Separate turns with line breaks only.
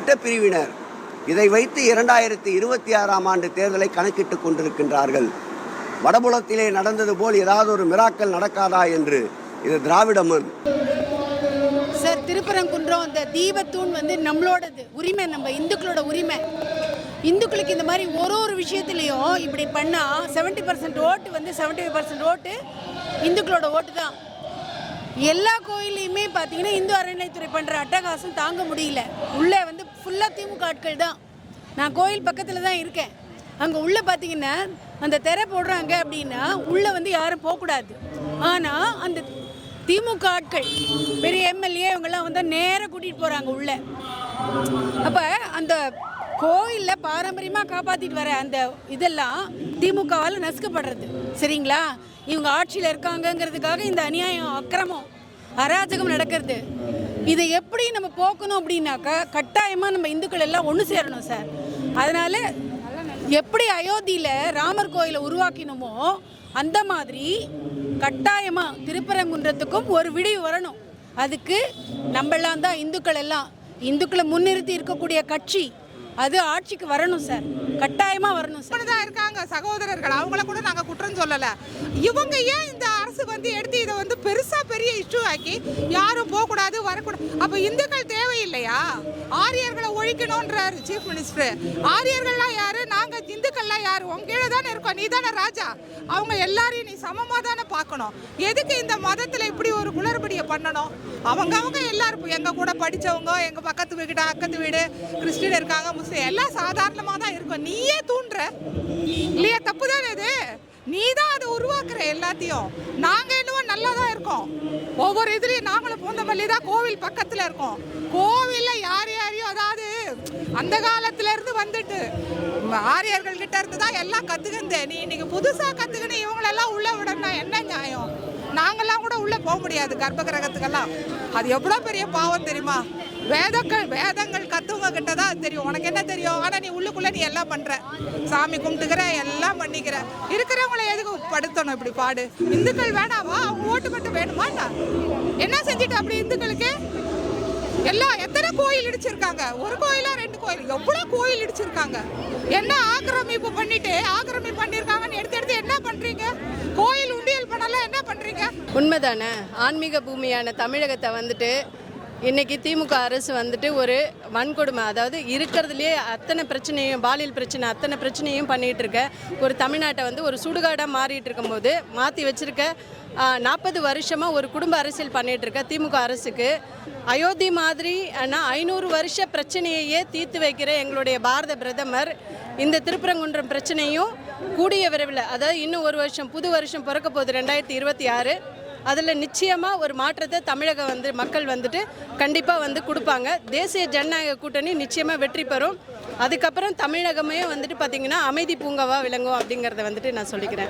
குறிப்பிட்ட பிரிவினர். இதை வைத்து இரண்டாயிரத்தி இருபத்தி ஆறாம் ஆண்டு தேர்தலை கணக்கிட்டுக் கொண்டிருக்கின்றார்கள். வடபுலத்திலே நடந்தது போல் ஏதாவது ஒரு மிராக்கல் நடக்காதா என்று இது திராவிட மண்.
சார் திருப்பரங்குன்றம் அந்த தீபத்தூண் வந்து நம்மளோடது உரிமை நம்ம இந்துக்களோட உரிமை. இந்துக்களுக்கு இந்த மாதிரி ஒரு ஒரு விஷயத்துலையும் இப்படி பண்ணால் செவன்ட்டி பர்சன்ட் ஓட்டு வந்து செவன்ட்டி ஃபைவ் பர்சன்ட் ஓட்டு இந்துக்களோட ஓட்டு தான் எல்லா கோயிலையுமே பார்த்தீங்கன்னா இந்து அறநிலைத்துறை பண்ணுற அட்டகாசம் தாங்க முடியல. உள்ளே வந்து ஃபுல்லாக திமுக ஆட்கள் தான். நான் கோயில் பக்கத்தில் தான் இருக்கேன். அங்கே உள்ளே பார்த்தீங்கன்னா அந்த திரை போடுறாங்க அப்படின்னா உள்ளே வந்து யாரும் போகக்கூடாது. ஆனால் அந்த திமுக ஆட்கள் பெரிய எம்எல்ஏ இவங்கெல்லாம் வந்து நேராக கூட்டிகிட்டு போகிறாங்க உள்ளே. அப்போ அந்த கோயிலில் பாரம்பரியமாக காப்பாற்றிட்டு வர அந்த இதெல்லாம் திமுகவால் நசுக்கப்படுறது. சரிங்களா? இவங்க ஆட்சியில் இருக்காங்கங்கிறதுக்காக இந்த அநியாயம் அக்கிரமம் அராஜகம் நடக்கிறது. இதை எப்படி நம்ம போக்கணும் அப்படின்னாக்கா கட்டாயமாக நம்ம இந்துக்கள் எல்லாம் ஒன்று சேரணும் சார். அதனால் எப்படி அயோத்தியில் ராமர் கோயிலை உருவாக்கினோமோ அந்த மாதிரி கட்டாயமாக திருப்பரங்குன்றத்துக்கும் ஒரு விடிவு வரணும். அதுக்கு நம்மளாம் தான் இந்துக்கள் எல்லாம். இந்துக்களை முன்னிறுத்தி இருக்கக்கூடிய கட்சி அது ஆட்சிக்கு வரணும் சார். கட்டாயமாக வரணும் சார்.
தான் இருக்காங்க சகோதரர்கள். அவங்கள கூட நாங்கள் குற்றம் சொல்லலை. இவங்க ஏன் இந்த அரசு வந்து எடுத்து இதை வந்து பெருசாக பெரிய இஷ்யூ ஆக்கி யாரும் போகக்கூடாது வரக்கூடாது? அப்போ இந்துக்கள் இல்லையா? ஆரியர்களை ஒழிக்கணும்ன்றாரு சீஃப் மினிஸ்டர் ஆரியர்கள்லாம் யாரு? நாங்க இந்துக்கள்லாம் யாரு? உங்க கீழே தானே இருக்கோம். நீ தானே ராஜா. அவங்க எல்லாரையும் நீ சமமாக தானே பார்க்கணும். எதுக்கு இந்த மதத்தில் இப்படி ஒரு குளறுபடியை பண்ணணும்? அவங்க அவங்க எல்லாரும் எங்கள் கூட படித்தவங்க எங்கள் பக்கத்து வீடு அக்கத்து வீடு கிறிஸ்டின் இருக்காங்க முஸ்லீம் எல்லாம் சாதாரணமாக தான் இருக்கும். நீயே தூண்டுற. இல்லையா? தப்பு தானே இது? நீ தான் அதை உருவாக்குற எல்லாத்தையும். நாங்கள் இருக்கோம். ஒவ்வொரு இதுலேயும் நாங்களும் பூந்தமல்லி தான் கோவில் பக்கத்தில் இருக்கோம். கோவிலில் யார் யாரையும் அதாவது அந்த காலத்துலேருந்து வந்துட்டு ம- ஆரியர்கள் கிட்ட இருந்து தான் எல்லாம் கத்துக்கிந்து நீ இன்னைக்கு புதுசாக கத்துக்கின்னு இவங்களெல்லாம் உள்ள விடணும் என்ன நியாயம்? நாங்கெல்லாம் கூட உள்ளே போக முடியாது கர்ப்ப கிரகத்துக்கெல்லாம் அது எவ்வளோ பெரிய பாவம் தெரியுமா? வேதங்கள் வேதங்கள் கத்துவங்க கிட்ட தான் தெரியும். உனக்கு என்ன தெரியும்? ஆனால் நீ உள்ளுக்குள்ளே நீ எல்லாம் பண்ணுற சாமி கும்பிட்டுக்கிற எல்லாம் பண்ணிக்கிற. இருக்கிறவங்கள எதுக்கு படுத்தணும் இப்படி பாடு? இந்துக்கள் வேணாவா? அவங்க ஓட்டு மட்டும் வேணுமா என்ன? செஞ்சுட்டு அப்படி இந்துக்களுக்கு? எல்லாம் எத்தனை கோயில் இடிச்சிருக்காங்க? ஒரு கோயிலா ரெண்டு கோயில்? எவ்வளோ கோயில் இடிச்சிருக்காங்க? என்ன ஆக்கிரமிப்பு பண்ணிட்டு ஆக்கிரமிப்பு பண்ணியிருக்காங்கன்னு எடுத்து எடுத்து என்ன பண்ணுறீங்க கோயில் உண்டிய பண்றீங்க?
உண்மைதானே? ஆன்மீக பூமியான தமிழகத்தை வந்துட்டு இன்னைக்கு திமுக அரசு வந்துட்டு ஒரு வன்கொடுமை அதாவது இருக்கிறதுலையே அத்தனை பிரச்சனையும் பாலியல் பிரச்சனை அத்தனை பிரச்சனையும் பண்ணிட்டு இருக்க ஒரு தமிழ்நாட்டை வந்து ஒரு சுடுகாடாக மாறிட்டு இருக்கும்போது மாற்றி வச்சிருக்க நாற்பது வருஷமாக ஒரு குடும்ப அரசியல் பண்ணிட்டு இருக்க திமுக அரசுக்கு அயோத்தி மாதிரி ஆனால் ஐநூறு வருஷ பிரச்சனையையே தீர்த்து வைக்கிற எங்களுடைய பாரத பிரதமர் இந்த திருப்பரங்குன்றம் பிரச்சனையும் கூடிய விரைவில் அதாவது இன்னும் ஒரு வருஷம் புது வருஷம் பிறக்க போகுது ரெண்டாயிரத்தி இருபத்தி ஆறு. அதில் நிச்சயமாக ஒரு மாற்றத்தை தமிழக வந்து மக்கள் வந்துட்டு கண்டிப்பாக வந்து கொடுப்பாங்க. தேசிய ஜனநாயக கூட்டணி நிச்சயமாக வெற்றி பெறும். அதுக்கப்புறம் தமிழகமே வந்துட்டு பார்த்திங்கன்னா அமைதி பூங்காவாக விளங்கும் அப்படிங்கிறத வந்துட்டு நான் சொல்லிக்கிறேன்.